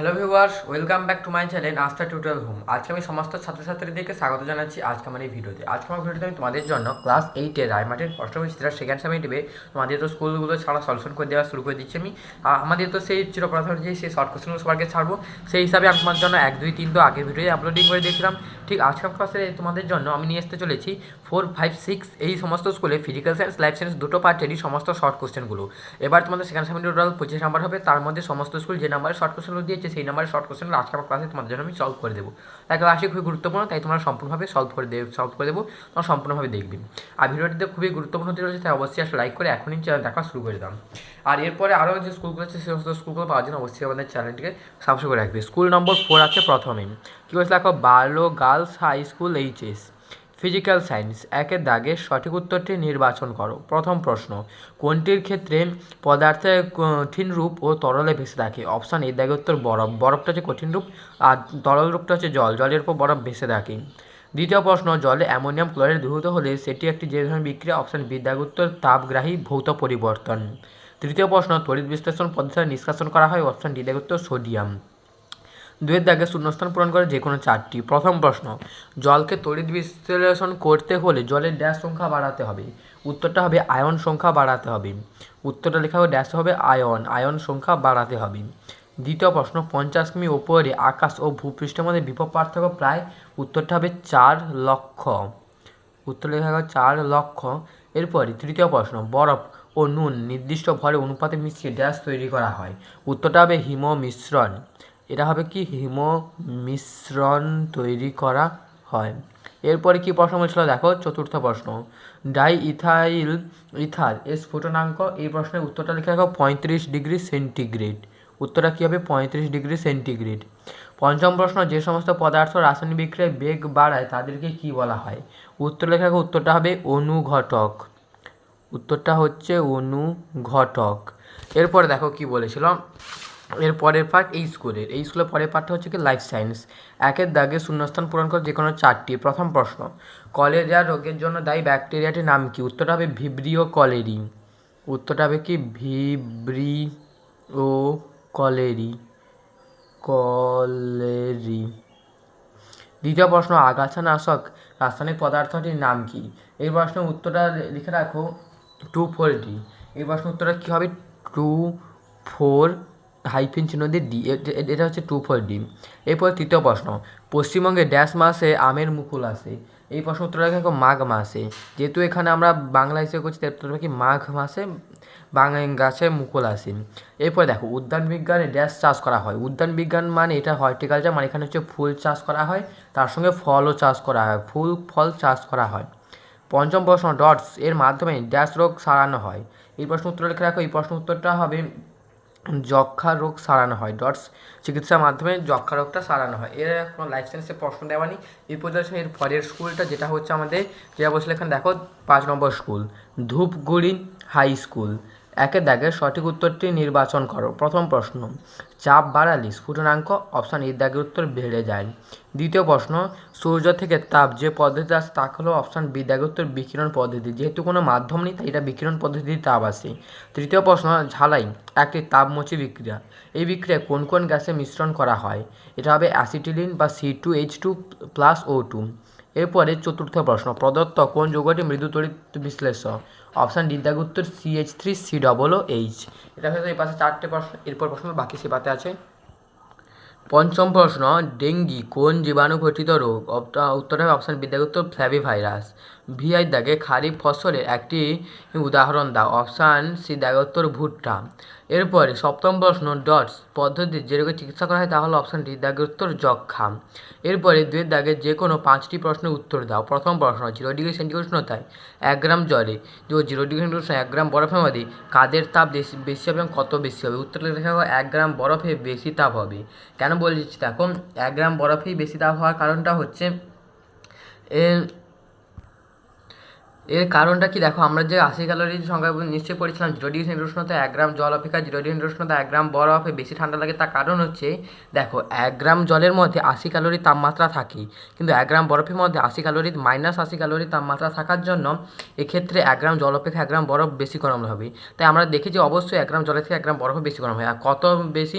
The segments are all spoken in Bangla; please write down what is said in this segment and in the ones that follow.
Hello viewers welcome back to my channel Astha tutorial home আজকে আমি সমস্ত ছাত্রছাত্রীদেরকে স্বাগত জানাচ্ছি আজকে আমার এই ভিডিওতে। আজকে আমার ভিডিওতে আমি তোমাদের জন্য ক্লাস এইটের রায়মাটির অষ্টম চিত্রা সেকেন্ড সেমিটিভে তোমাদের তো স্কুলগুলো ছাড়া সলিউশন করে দেওয়া শুরু করে দিচ্ছি আমি। আমাদের তো সেই চিরপ্রথম যে সেই শর্ট কোশ্চেনগুলো সবাইকে ছাড়বো। সেই হিসাবে আমি তোমার জন্য এক, দুই, তিন তো আগের ভিডিওতে আপলোডিং করে দিয়েছিলাম। ঠিক আজকের ক্লাসে তোমাদের জন্য আমি নিয়ে আসতে চলেছি ফোর ফাইভ সিক্স এই সমস্ত স্কুলে ফিজিক্যাল সায়েন্স লাইফ সায়েন্স দুটো পার্টেরই সমস্ত শর্ট কোশ্চেনগুলো এবার তোমাদের সেকেন্ড সেমিটি টোটাল পঁচিশ নাম্বার হবে। তার মধ্যে সমস্ত স্কুল যে নাম্বারে শর্ট কোশ্চেনগুলো দিয়েছে সেই নাম্বারে শর্ট কোশ্চেনগুলো আজকে আমার ক্লাসে তোমাদের জন্য আমি সলভ করে দেবো। তাই ক্লাসটি খুবই গুরুত্বপূর্ণ, তাই তোমরা সম্পূর্ণভাবে সলভ করে দেবে সলভ করে দেবো, তোমরা সম্পূর্ণভাবে দেখবে। আর ভিডিওটিতে খুবই গুরুত্বপূর্ণ হতে রয়েছে তাই অবশ্যই আসলে লাইক করে এখনই চ্যানেল দেখা শুরু করে দাম আর এরপরে আরও যে স্কুলগুলো আছে, সেই সমস্ত স্কুলগুলো পাওয়ার জন্য অবশ্যই আমাদের চ্যানেলটিকে সাবস্ক্রাইব করে রাখবে। স্কুল নম্বর ফোর আছে প্রথমে। কী বলছে দেখো? Barlow girls high school HS physical science একের দাগে সঠিক উত্তরটি নির্বাচন করো। প্রথম প্রশ্ন, কোনটির ক্ষেত্রে পদার্থে কঠিন রূপ ও তরলে ভেসে থাকে? অপশান এর দাগে উত্তর বরফ। বরফটা হচ্ছে কঠিন রূপ, আর তরল রূপটা হচ্ছে জল। জলের উপর বরফ ভেসে থাকে। দ্বিতীয় প্রশ্ন, জলে অ্যামোনিয়াম ক্লোরাইড দ্রুত হলে সেটি একটি যে ধরনের বিক্রিয়া? অপশান বি দাগে উত্তর তাপগ্রাহী ভৌত পরিবর্তন। তৃতীয় প্রশ্ন, তড়িৎ বিশ্লেষণ পদ্ধতিতে নিষ্কাশন করা হয়? অপশান ডি উত্তর সোডিয়াম। দুয়ের দাগে শূন্যস্থান পূরণ করে যে কোনো চারটি। প্রথম প্রশ্ন, জলকে তড়িৎ বিশ্লেষণ করতে হলে জলের ড্যাশ সংখ্যা বাড়াতে হবে। উত্তরটা হবে আয়ন সংখ্যা বাড়াতে হবে। উত্তরটা লেখা হবে ড্যাশ হবে আয়ন আয়ন সংখ্যা বাড়াতে হবে। দ্বিতীয় প্রশ্ন পঞ্চাশ কিমি ওপরে আকাশ ও ভূপৃষ্ঠের মধ্যে বিভব পার্থক্য প্রায় উত্তরটা হবে চার লক্ষ। উত্তর লেখা হবে চার লক্ষ। এরপরে তৃতীয় প্রশ্ন, বরফ ও নুন নির্দিষ্ট ভরে অনুপাতে মিশিয়ে ড্যাশ তৈরি করা হয়। উত্তরটা হবে হিম মিশ্রণ এটা হবে কি? হিম মিশ্রণ তৈরি করা হয়। এরপরে কি প্রশ্ন বলছিল? দেখো, চতুর্থ প্রশ্ন। ডাই ইথাইল ইথার এর স্ফুটনাঙ্ক এই প্রশ্নের উত্তরটা লিখে রাখো, পঁয়ত্রিশ ডিগ্রি সেন্টিগ্রেড। উত্তরটা কী হবে? পঁয়ত্রিশ ডিগ্রি সেন্টিগ্রেড। পঞ্চম প্রশ্ন, যে সমস্ত পদার্থ রাসায়নিক বিক্রিয়ায় বেগ বাড়ায়, তাদেরকে কি বলা হয়? উত্তর লেখা রাখো, উত্তরটা হবে অনুঘটক। উত্তরটা হচ্ছে অনুঘটক। এরপর দেখো কি বলেছিলাম এর পরের পার্ট এই স্কুলের এই স্কুলের পরের পার্টটা হচ্ছে কি লাইফ সায়েন্স একের দাগে শূন্যস্থান পূরণ করে যে কোনো চারটি। প্রথম প্রশ্ন কলেরিয়া রোগের জন্য দায়ী ব্যাকটেরিয়াটির নাম কি? উত্তরটা হবে ভিব্রিও কলেরি উত্তরটা হবে কি ভিব্রিও কলেরি কলেরি দ্বিতীয় প্রশ্ন আগাছানাশক রাসায়নিক পদার্থটির নাম কি? এই প্রশ্নের উত্তরটা লিখে রাখো টু ফোর ডি এই প্রশ্নের উত্তরটা কী হবে? টু ফোর হাইফিন চিহ্ন দিয়ে ডি এটা হচ্ছে টু ফোর ডি এরপর তৃতীয় প্রশ্ন, পশ্চিমবঙ্গে ড্যাশ মাসে আমের মুকুল আসে এই প্রশ্ন উত্তরটা দেখো, মাঘ মাসে যেহেতু এখানে আমরা বাংলা হিসেবে করছি তার কি মাঘ মাসে বাংলা গাছের মুকুল আসে এরপর দেখো, উদ্যান বিজ্ঞানে ড্যাশ চাষ করা হয়। উদ্যান বিজ্ঞান মানে এটা হর্টিকালচার মানে এখানে হচ্ছে ফুল চাষ করা হয়। তার সঙ্গে ফলও চাষ করা হয়, ফুল, ফল চাষ করা হয়। পঞ্চম প্রশ্ন ডটস এর মাধ্যমে ড্যাশ রোগ সারানো হয়। এই প্রশ্ন উত্তর লিখে রাখো, এই প্রশ্ন উত্তরটা হবে যক্ষা রোগ সারানো হয়। ডটস চিকিৎসার মাধ্যমে যক্ষা রোগটা সারানো হয়। এর কোনো লাইফ সায়েন্সের প্রশ্ন দেওয়া নেই। এই পর্যন্ত এর পরের স্কুলটা যেটা হচ্ছে আমাদের, যেটা বলছিল এখানে দেখো, পাঁচ নম্বর স্কুল ধূপগুড়ি হাই স্কুল একের দাগে সঠিক উত্তরটি নির্বাচন করো। প্রথম প্রশ্ন, চাপ বাড়ালে স্ফুটনাঙ্ক অপশান এর দাগের উত্তর বেড়ে যায়। দ্বিতীয় প্রশ্ন, সূর্য থেকে তাপ যে পদ্ধতি আসে তা হলো অপশান বি দাগের উত্তর বিকিরণ পদ্ধতি। যেহেতু কোনো মাধ্যম নেই, তাই এটা বিকিরণ পদ্ধতির তাপ আসে। তৃতীয় প্রশ্ন, ঝালাই একটি তাপমোচী বিক্রিয়া। এই বিক্রিয়ায় কোন কোন গ্যাসের মিশ্রণ করা হয়? এটা হবে অ্যাসিটিলিন বা C two H two plus O two. এরপরে চতুর্থ প্রশ্ন, প্রদত্ত কোন যৌগটি মৃদু তড়িৎ বিশ্লেষক? অপশান ডি দাগ উত্তর C H three C double O H এটা হচ্ছে এই পাশে চারটে প্রশ্ন, এরপর প্রশ্ন বাকি সেপাতে আছে। পঞ্চম প্রশ্ন, ডেঙ্গি কোন জীবাণু ঘটিত রোগ? উত্তর হবে অপশান বিদ্যাগুত্তর ফ্ল্যাভি ভাইরাস ভিআই দাগে খারিফ ফসলের একটি উদাহরণ দাও। অপশান সি দাগে উত্তর ভুট্টা। এরপরে সপ্তম প্রশ্ন, ডটস পদ্ধতি যে রোগের চিকিৎসা করা হয়, তা হলো অপশান ডি দাগের উত্তর যক্ষা। এরপরে দুয়ের দাগে যে কোনো পাঁচটি প্রশ্নের উত্তর দাও। প্রথম প্রশ্ন, জিরো ডিগ্রি সেন্টিগ্রেড উষ্ণতায় এক গ্রাম জলে জিরো ডিগ্রি সেন্টিগ্রেড উষ্ণতায় এক গ্রাম বরফের মধ্যে কাদের তাপ বেশি বেশি হবে এবং কত বেশি হবে? উত্তর লেখা হবে এক গ্রাম বরফে বেশি তাপ হবে। কেন বলছি দেখো, এক গ্রাম বরফেই বেশি তাপ হওয়ার কারণটা হচ্ছে এর কারণটা কি? দেখো, আমরা যে আশি ক্যালোরির সংখ্যা নিশ্চয়ই পড়েছিলাম জিরো ডিগ্রি সেন্টিগ্রেড উষ্ণতা এক গ্রাম জল অপেক্ষা জিরো ডিগ্রি উষ্ণতা এক গ্রাম বরফে বেশি ঠান্ডা লাগে, তার কারণ হচ্ছে, দেখো, এক গ্রাম জলের মধ্যে আশি ক্যালোরি তাপমাত্রা থাকে, কিন্তু এক গ্রাম বরফের মধ্যে আশি ক্যালোরি মাইনাস আশি ক্যালোরি তাপমাত্রা থাকার জন্য এক্ষেত্রে এক গ্রাম জল অপেক্ষা এক গ্রাম বরফ বেশি গরম হবে। তাই আমরা দেখি যে অবশ্যই এক গ্রাম জলের থেকে এক গ্রাম বরফ বেশি গরম হয় আর কত বেশি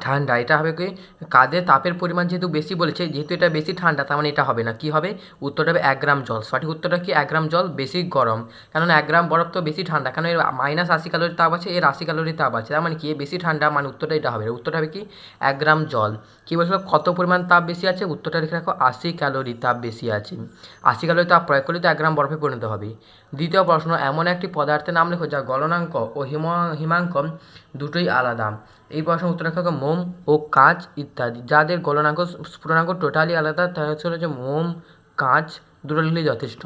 ঠান্ডা, এটা হবে কি? কাঁধে তাপের পরিমাণ যেহেতু বেশি বলেছে, যেহেতু এটা বেশি ঠান্ডা, তার মানে এটা হবে না। কি হবে? উত্তরটা হবে এক গ্রাম জল। সঠিক উত্তরটা কি? এক গ্রাম জল বেশি গরম। কেননা এক গ্রাম বরফ তো বেশি ঠান্ডা। কারণ এর মাইনাস আশি ক্যালোরি তাপ আছে, এর আশি ক্যালোরি তাপ আছে। তার মানে কি? বেশি ঠান্ডা মানে উত্তরটা এটা হবে। উত্তরটা হবে কি? এক গ্রাম জল। কী বলছিল? কত পরিমাণ তাপ বেশি আছে? উত্তরটা লিখে রাখো, আশি ক্যালোরি তাপ বেশি আছে। আশি ক্যালোরি তাপ প্রয়োগ করলে তো এক গ্রাম বরফে পরিণত হবে। দ্বিতীয় প্রশ্ন, এমন একটি পদার্থের নাম লেখো যা গলনাঙ্ক ও হিম হিমাঙ্ক দুটোই আলাদা। এই প্রশ্নের উত্তর হবে মোম ও কাঁচ ইত্যাদি। যাদের গলনাঙ্ক স্ফুটনাঙ্ক টোটালি আলাদা তা হচ্ছে যে মোম, কাঁচ দুটো লিখলেই যথেষ্ট।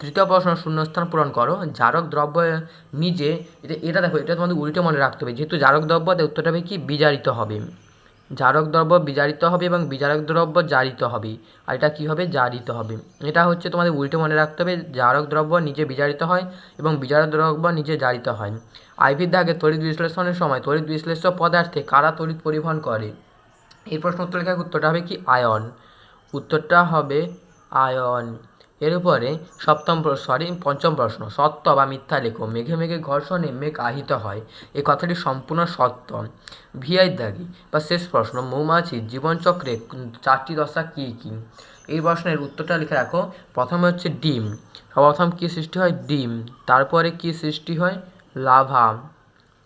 তৃতীয় প্রশ্ন, শূন্যস্থান পূরণ করো। জারক দ্রব্য নিজে এটা এটা দেখো, এটা তোমাদের উল্টে মনে রাখতে হবে। যেহেতু জারক দ্রব্য উত্তরটা হবে কি? বিজারিত হবে। জারক দ্রব্য বিজারিত হবে এবং বিজারক দ্রব্য জারিত হবে। আর এটা কী হবে? জারিত হবে। এটা হচ্ছে তোমাদের উল্টে মনে রাখতে হবে, জারক দ্রব্য নিজে বিজারিত হয় এবং বিজারক দ্রব্য নিজে জারিত হয়। আইভির দাগে তড়িৎ বিশ্লেষণের সময় তড়িৎ বিশ্লেষ্য পদার্থে কারা তড়িৎ পরিবহন করে? এই প্রশ্ন উত্তর লেখা উত্তরটা হবে কি? আয়ন। উত্তরটা হবে আয়ন। এর উপরে সপ্তম সরি পঞ্চম প্রশ্ন, সত্য বা মিথ্যা লেখো। মেঘে মেঘে ঘর্ষণে মেঘ আহিত হয়। এই কথাটি সম্পূর্ণ সত্য। ভিআই দাগি। বা শেষ প্রশ্ন মৌমাছির জীবনচক্রে চারটি দশা কী কী? এই প্রশ্নের উত্তরটা লিখে রাখো। প্রথমে হচ্ছে ডিম। সর্বপ্রথম কী সৃষ্টি হয়? ডিম। তারপরে কী সৃষ্টি হয়? লাভা।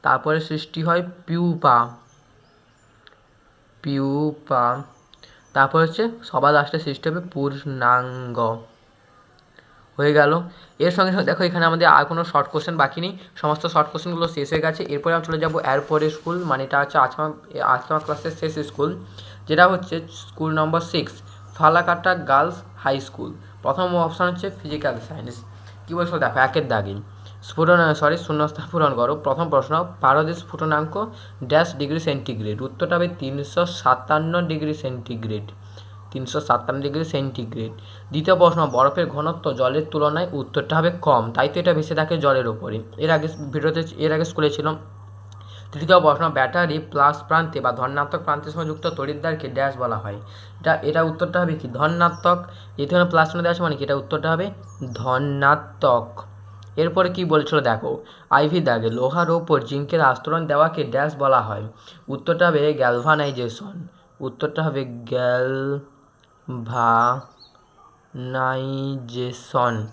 তারপরে সৃষ্টি হয় পিউপা। পিউপা। তারপর হচ্ছে সবার লাস্টে সৃষ্টি হবে পূর্ণাঙ্গ। হয়ে গেল। এর সঙ্গে সঙ্গে দেখো এখানে আমাদের আর কোনো শর্ট কোশ্চেন বাকি নেই। সমস্ত শর্ট কোশ্চেনগুলো শেষ হয়ে গেছে। এরপরে আমি চলে যাব এরপরে স্কুল মানে এটা হচ্ছে আজকে আমার আজকে আমার ক্লাসের শেষ স্কুল যেটা হচ্ছে স্কুল নম্বর six Falakata girls high school প্রথম অপশান হচ্ছে ফিজিক্যাল সায়েন্স কী বলছো? দেখো, একের দাগি স্ফুটন সরি শূন্যস্থান পূরণ করো। প্রথম প্রশ্ন, ভারতের স্ফুটনাঙ্ক ড্যাশ ডিগ্রি সেন্টিগ্রেড উত্তরটা হবে তিনশো সাতান্ন ডিগ্রি সেন্টিগ্রেড তিনশো সাতান্ন ডিগ্রি সেন্টিগ্রেড। দ্বিতীয় প্রশ্ন, বরফের ঘনত্ব জলের তুলনায় উত্তরটা হবে কম, তাই তো এটা ভেসে থাকে জলের ওপরে এর আগে ভিডিওতে, এর আগে স্কুলে ছিল। তৃতীয় প্রশ্ন, ব্যাটারি প্লাস প্রান্তে বা ধনাত্মক প্রান্তের সঙ্গে যুক্ত তড়িৎদ্বারকে ড্যাশ বলা হয়। এটা এটা উত্তরটা হবে কি? ধনাত্মক। যেহেতু প্লাস চিহ্ন দেওয়া মানে কি? এটা উত্তরটা হবে ধনাত্মক। এরপরে কি বলছিল? দেখো, আইভি দাগে লোহার ওপর জিঙ্কের আস্তরণ দেওয়াকে ড্যাশ বলা হয়। উত্তরটা হবে গ্যালভানাইজেশন। উত্তরটা হবে গ্যালভানাইজেশন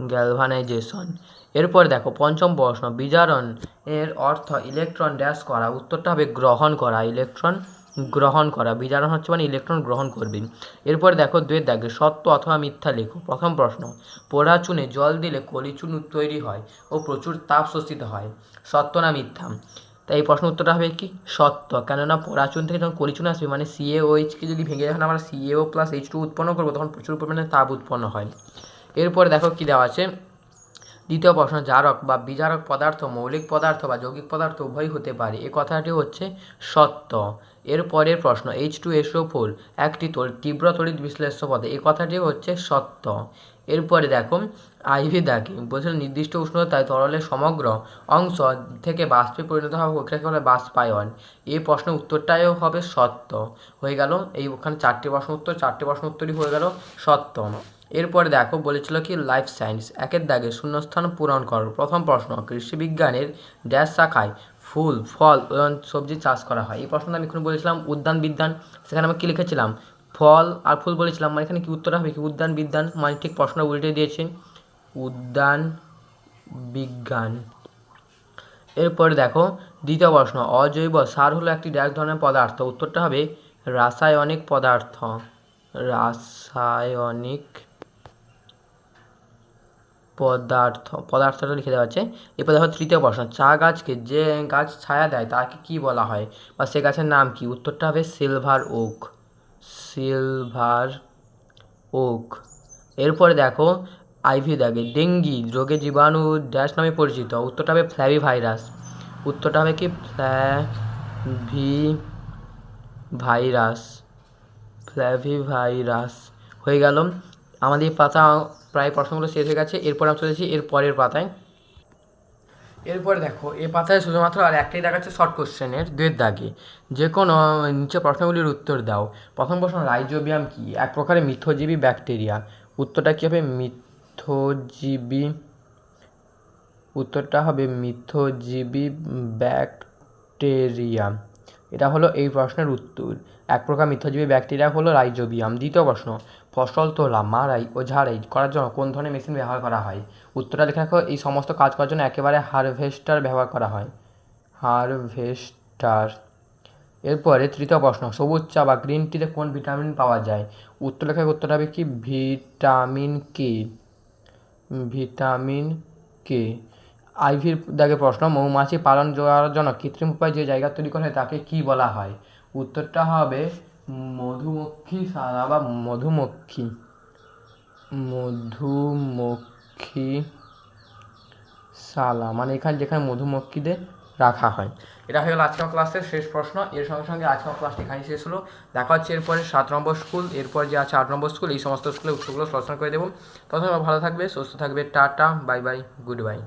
গ্যালভানাইজেশন। এরপর দেখো, পঞ্চম প্রশ্ন, বিজারণ এর অর্থ ইলেকট্রন ড্যাশ করা। উত্তরটা হবে গ্রহণ করা, ইলেকট্রন গ্রহণ করা। বিজারণ হচ্ছে মানে ইলেকট্রন গ্রহণ করবে। এরপর দেখো, দুয়ের দাগে, সত্য অথবা মিথ্যা লেখো। প্রথম প্রশ্ন পোড়া চুনে জল দিলে কলিচুন তৈরি হয় ও প্রচুর তাপ শোষিত হয়। সত্য না মিথ্যা? তাই এই প্রশ্ন উত্তরটা হবে কি? সত্য। কেননা পরাচুন থেকে যখন কলিচুন আসবে মানে সিএওএইচকে যদি ভেঙে যখন আমরা সিএও প্লাস এইচ টু উৎপন্ন করব, তখন প্রচুর পরিমাণে তাপ উৎপন্ন হয়। এরপরে দেখো কী দেওয়া আছে। দ্বিতীয় প্রশ্ন, জারক বা বিজারক পদার্থ, মৌলিক পদার্থ বা যৌগিক পদার্থ উভয়ই হতে পারে। এ কথাটি হচ্ছে সত্য। এর পরের প্রশ্ন এইচ টু এসও ফোর একটি তীব্র তড়িৎ বিশ্লেষ্য পদে। এ কথাটি হচ্ছে সত্য। এরপরে দেখো আইভি দাগে। বলছিল নির্দিষ্ট উষ্ণতায় তরলের সমগ্র অংশ থেকে বাষ্পে পরিণত হওয়া প্রক্রিয়াকে বলে বাষ্পায়ন। এই প্রশ্নের উত্তরটাও হবে সত্য। হয়ে গেল, এই ওখানে চারটি প্রশ্ন উত্তর, চারটি প্রশ্ন উত্তরই হয়ে গেল সত্য। এরপরে দেখো, বলেছিল কি লাইফ সায়েন্স একের দাগে শূন্যস্থান পূরণ করো। প্রথম প্রশ্ন, কৃষি বিজ্ঞানের ড্যাশ শাখায় ফুল, ফল সবজি চাষ করা হয়। এই প্রশ্নটা আমি এখন বলেছিলাম, উদ্যান বিদ্যান। সেখানে আমি কী লিখেছিলাম? ফল আর ফুল বলেছিলাম মানে এখানে কি উত্তর হবে? কি উদ্যান বিজ্ঞান মানে ঠিক প্রশ্ন উল্টে দিয়েছে। উদ্যান, বিজ্ঞান। এরপরে দেখো, দ্বিতীয় প্রশ্ন, অজৈব সার হলো একটি ড্যাশ ধরনের পদার্থ। উত্তরটা হবে রাসায়নিক পদার্থ। রাসায়নিক পদার্থ, পদার্থটা লিখে দেওয়া আছে। এরপর দেখো তৃতীয় প্রশ্ন, চা গাছকে যে গাছ ছায়া দেয়, তাকে কি বলা হয়? বা সে গাছের নাম কি? উত্তরটা হবে সিলভার ওক। সিলভার ওক এরপরে দেখো আইভি দাগে ডেঙ্গি, রোগে জীবাণু, ড্যাশ নামে পরিচিত, উত্তরটা হবে ফ্ল্যাভি ভাইরাস উত্তরটা হবে কি? ফ্ল্যাভি ভাইরাস ফ্ল্যাভি ভাইরাস হয়ে গেল। আমাদের পাতা প্রায় প্রশ্নগুলো শেষ হয়ে গেছে। এরপর আমি চলেছি এর পরের পাতায়। এরপরে দেখো, এ পাতায় শুধুমাত্র আর একটাই দেখাচ্ছে শর্ট কোশ্চেনের দুয়ের দাগে যে কোনো নিচে প্রশ্নগুলির উত্তর দাও। প্রথম প্রশ্ন, রাইজোবিয়াম কি? এক প্রকারের মিথ্যজীবী ব্যাকটেরিয়া। উত্তরটা কী হবে মিথ্যজীবী উত্তরটা হবে মিথ্যজীবী ব্যাকটেরিয়া। এটা হলো এই প্রশ্নের উত্তর। এক প্রকার মিথ্যাজীবী ব্যাকটেরিয়া হলো রাইজোবিয়াম। দ্বিতীয় প্রশ্ন ফসল তোলা মারাই ও ঝাড়াই করার জন্য কোন ধরনের মেশিন ব্যবহার করা হয়? উত্তরটা দেখে রাখো, এই সমস্ত কাজ করার জন্য একেবারে হারভেস্টার ব্যবহার করা হয়। হারভেস্টার। এরপরে তৃতীয় প্রশ্ন, সবুজ চা বা গ্রিন টিতে কোন ভিটামিন পাওয়া যায়? উত্তর লেখায় উত্তর হবে কি? Vitamin K. Vitamin K. আইভির দাগে প্রশ্ন, মৌমাছি পালন করার জন্য কৃত্রিম উপায়ে যে জায়গা তৈরি করা হয় তাকে কি বলা হয়? উত্তরটা হবে মধুমক্ষী সারা বা মধুমক্ষী? মধুমক্ষী সালা মানে এখানে যেখানে মধুমক্ষীদের রাখা হয়। এটা হয়ে গেল আজকের ক্লাসের শেষ প্রশ্ন। এর সঙ্গে সঙ্গে আজকের ক্লাসটি এখানেই শেষ হলো। দেখা হচ্ছে এরপরে সাত নম্বর স্কুল এরপর যে আছে আট নম্বর স্কুল এই সমস্ত স্কুলে উত্তরগুলো সলিউশন করে দেবো। তখন ভালো থাকবে, সুস্থ থাকবে, tata bye bye good bye